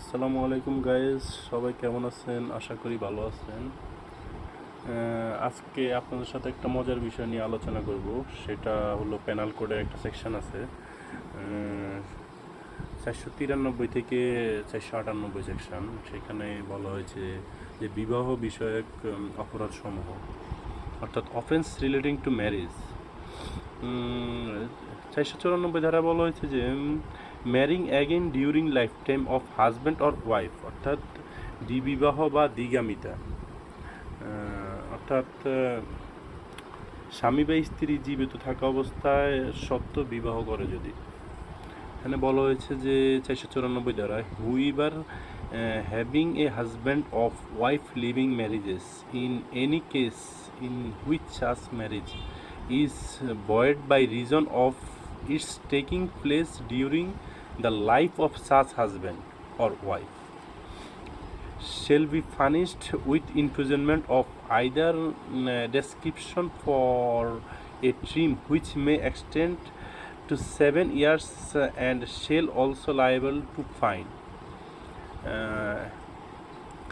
আসসালামু আলাইকুম গাইজ সবাই কেমন আছেন? আশা করি ভালো আছেন। আজকে আপনাদের সাথে একটা মজার বিষয় নিয়ে আলোচনা করব। সেটা হলো পেনাল কোডের একটা সেকশন আছে। চারশো তিরানব্বই থেকে চারশো আটানব্বই সেকশন সেখানে বলা হয়েছে যে বিবাহ বিষয়ক অপরাধসমূহ, অর্থাৎ অফেন্স রিলেটিং টু ম্যারেজ চারশো চুরানব্বই ধারা বলা হয়েছে যে marrying again during life time of husband or wife অর্থাৎ দ্বিবিবাহ বা দ্বিগামিতা। অর্থাৎ স্বামী বা স্ত্রী জীবিত থাকা অবস্থায় সত্য বিবাহ করে যদি। এখানে বলা হয়েছে যে চারশো চুরানব্বই দ্বারা whoever having a husband of wife living marriages in any case in which such marriage is void by reason of its taking place during the life of such husband or wife. Shall be punished with imprisonment of either mm, description for a term which may extend to seven years uh, and shall also liable to fine. Uh,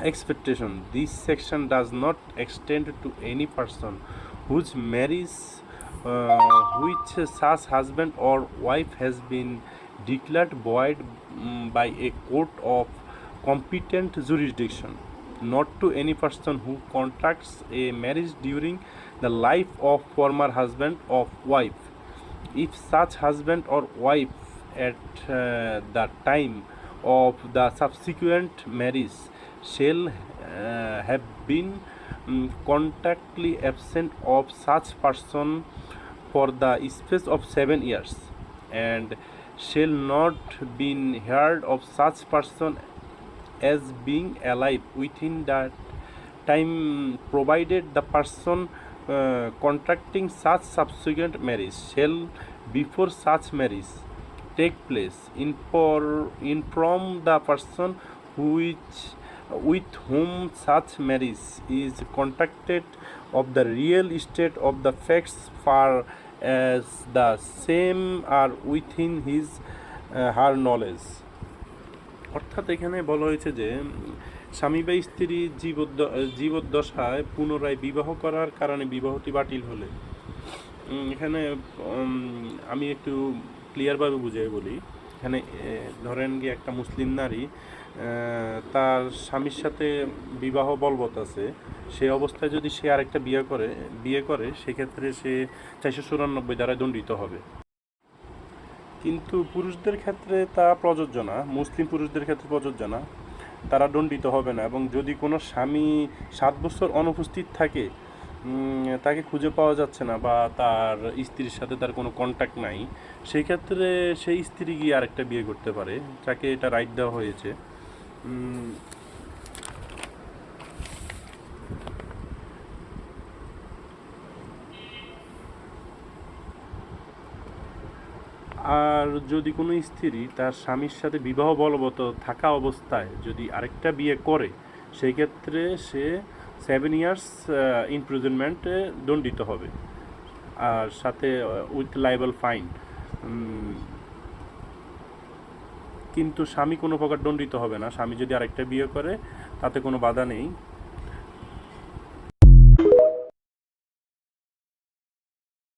expectation this section does not extend to any person whose marriage uh, which such husband or wife has been declared void mm, by a court of competent jurisdiction not to any person who contracts a marriage during the life of former husband of wife if such husband or wife at uh, the time of the subsequent marriage shall uh, have been um, contactly absent of such person for the space of seven years and shall not been heard of such person as being alive within that time provided the person uh, contracting such subsequent marriage shall before such marriage take place in for in from the person which with whom such marriage is contracted of the real state of the facts far as the are within his uh, her knowledge. অর্থাৎ এখানে বলা হয়েছে যে স্বামী বা স্ত্রী জীবদ্দ- জীবদ্দশায় পুনরায় বিবাহ করার কারণে বিবাহটি বাতিল হলে। এখানে আমি একটু ক্লিয়ারভাবে বুঝিয়ে বলি। এখানে ধরেন গিয়ে একটা মুসলিম নারী তার স্বামীর সাথে বিবাহ বলবৎ আছে। সেই অবস্থায় যদি সে আরেকটা বিয়ে করে বিয়ে করে, সেক্ষেত্রে সে চারশো চুরানব্বই দ্বারা দণ্ডিত হবে। কিন্তু পুরুষদের ক্ষেত্রে তা প্রযোজ্য না। মুসলিম পুরুষদের ক্ষেত্রে প্রযোজ্য না। তারা দণ্ডিত হবে না এবং যদি কোনো স্বামী সাত বছর অনুপস্থিত থাকে তাকে খুঁজে পাওয়া যাচ্ছে না বা তার স্ত্রীর সাথে তার কোনো কন্ট্যাক্ট নাই সেই ক্ষেত্রে সেই স্ত্রী গিয়ে আরেকটা বিয়ে করতে পারে। তাকে এটা রাইট দেওয়া হয়েছে। আর যদি কোনো স্ত্রী তার স্বামীর সাথে বিবাহ বলবৎ থাকা অবস্থায় যদি আরেকটা বিয়ে করে, সেই ক্ষেত্রে সে সেভেন ইয়ার্স ইনপ্রিজনমেন্টে দণ্ডিত হবে। আর সাথে উইথ লাইবল ফাইন কিন্তু স্বামী কোনো প্রকার দণ্ডিত হবে না। স্বামী যদি আরেকটা বিয়ে করে, তাতে কোনো বাধা নেই।